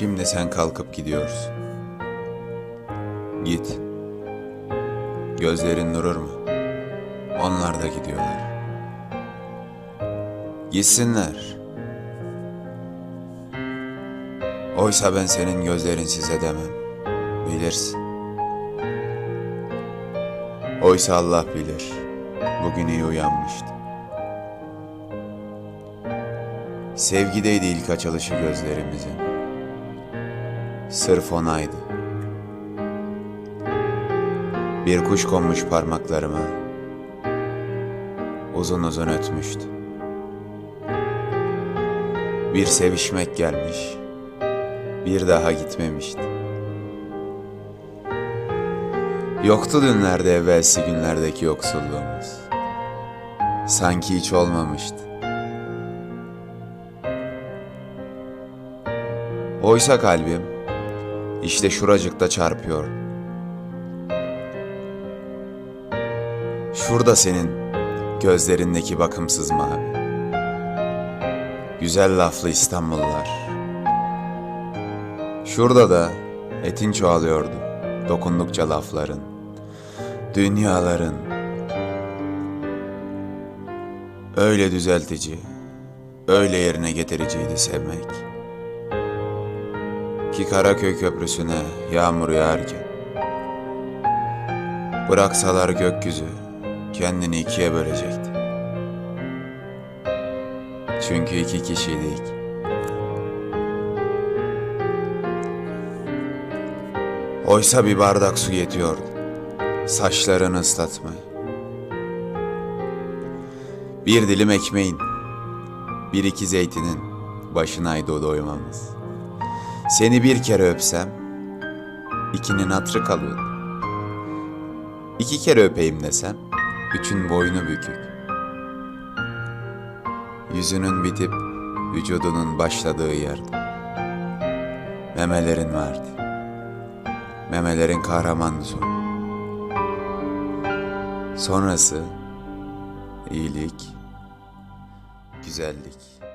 Şimdi sen kalkıp gidiyorsun. Git. Gözlerin durur mu? Onlar da gidiyorlar. Gitsinler. Oysa ben senin gözlerinsiz edemem. Bilirsin. Oysa Allah bilir. Bugün iyi uyanmıştı. Sevgideydi ilk açılışı gözlerimizin. Sırf onaydı. Bir kuş konmuş parmaklarıma. Uzun uzun ötmüştü. Bir sevişmek gelmiş. Bir daha gitmemişti. Yoktu dünlerde evvelsi günlerdeki yoksulluğumuz. Sanki hiç olmamıştı. Oysa kalbim işte şuracıkta çarpıyor. Şurada senin gözlerindeki bakımsız mavi. Güzel laflı İstanbullular. Şurada da etin çoğalıyordu dokundukça lafların, dünyaların. Öyle düzeltici, öyle yerine getiriciydi sevmek. Ki Karaköy Köprüsü'ne yağmur yağarken Bıraksalar gökyüzü kendini ikiye bölecekti. Çünkü iki kişiydik. Oysa bir bardak su yetiyordu. Saçlarını ıslatmaya. Bir dilim ekmeğin, bir iki zeytinin başınaydı o doymamız. Seni bir kere öpsem, ikinin hatrı kalıyordu. İki kere öpeyim desem, üçün boynu bükük. Yüzünün bitip vücudunun başladığı yerde. Memelerin vardı. Memelerin kahramandı son. Sonrası iyilik, güzellik.